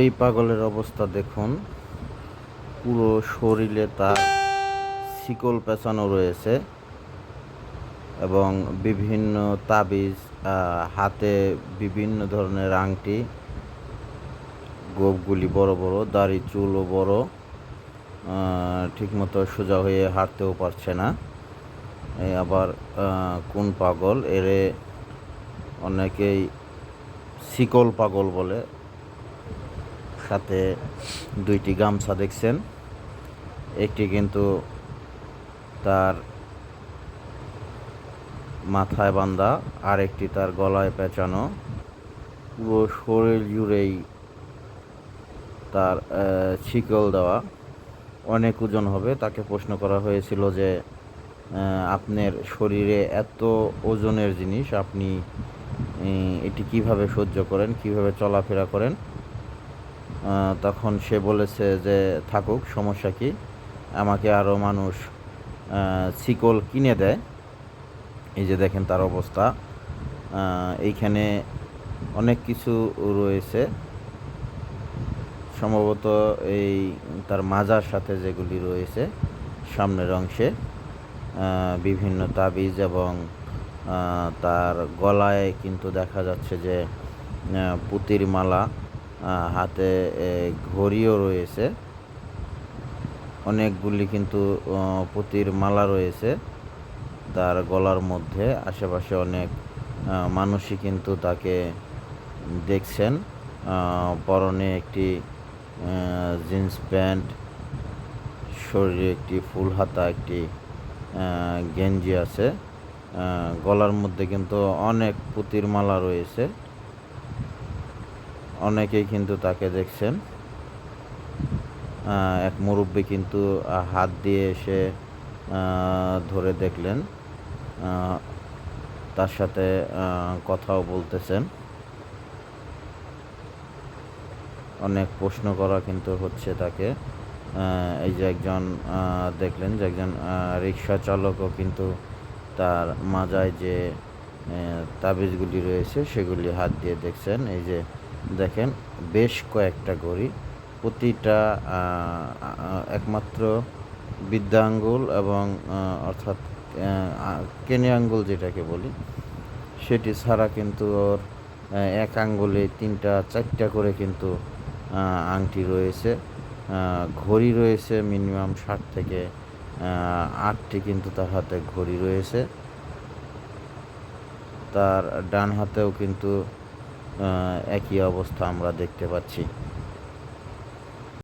এই পাগলের অবস্থা দেখুন। পুরো শরীরে তার শিকল পেঁচানো রয়েছে এবং বিভিন্ন তাবিজ হাতে বিভিন্ন ধরনের আংটি, গোপগুলি বড় বড়, দাড়ি, চুলও বড় ঠিকমতো সোজা হয়ে হাঁটতেও পারছে না। আবার কোন পাগল? এরে অনেকেই শিকল পাগল বলে সাথে দুইটি গামছা দেখছেন। একটি কিন্তু তার মাথায় বান্ধা আর একটি তার গলায় পেঁচানো। পুরো শরীর জুড়েই তার শিকল দেওয়া। অনেক ওজন হবে। তাকে প্রশ্ন করা হয়েছিল যে আপনার শরীরে এত ওজনের জিনিস, আপনি এটি কীভাবে সহ্য করেন, কীভাবে চলাফেরা করেন? তখন সে বলেছে যে, থাকুক, সমস্যা কি? আমাকে আরও মানুষ শিকল কিনে দেয়। এই যে দেখেন তার অবস্থা। এইখানে অনেক কিছু রয়েছে। সম্ভবত এই তার মাজার সাথে যেগুলি রয়েছে, সামনের অংশে বিভিন্ন তাবিজ এবং তার গলায় কিন্তু দেখা যাচ্ছে যে পুতির মালা। হাতে ঘড়িও রয়েছে। অনেকগুলি কিন্তু পুতির মালা রয়েছে তার গলার মধ্যে। আশেপাশে অনেক মানুষই কিন্তু তাকে দেখছেন। পরনে একটি জিন্স প্যান্ট, শরীরে একটি ফুল হাতা, একটি গেঞ্জি আছে। গলার মধ্যে কিন্তু অনেক পুতির মালা রয়েছে। অনেকেই কিন্তু তাকে দেখছেন। এক মুরব্বী কিন্তু হাত দিয়ে এসে ধরে দেখলেন। তার সাথে কথাও বলতেছেন। অনেক প্রশ্ন করা কিন্তু হচ্ছে তাকে। এই যে একজন দেখলেন যে একজন রিক্সা চালকও কিন্তু তার মাজায় যে তাবিজগুলি রয়েছে, সেগুলি হাত দিয়ে দেখছেন। এই যে দেখেন, বেশ কয়েকটা ঘড়ি, প্রতিটা একমাত্র বিদ্যা আঙ্গুল এবং অর্থাৎ কেনে আঙ্গুল যেটাকে বলি, সেটি ছাড়া কিন্তু ওর এক আঙ্গুলে তিনটা, চারটা করে কিন্তু আংটি রয়েছে। ঘড়ি রয়েছে মিনিমাম ষাট থেকে আটটি কিন্তু তার হাতে ঘড়ি রয়েছে। তার ডান হাতেও কিন্তু একই অবস্থা আমরা দেখতে পাচ্ছি।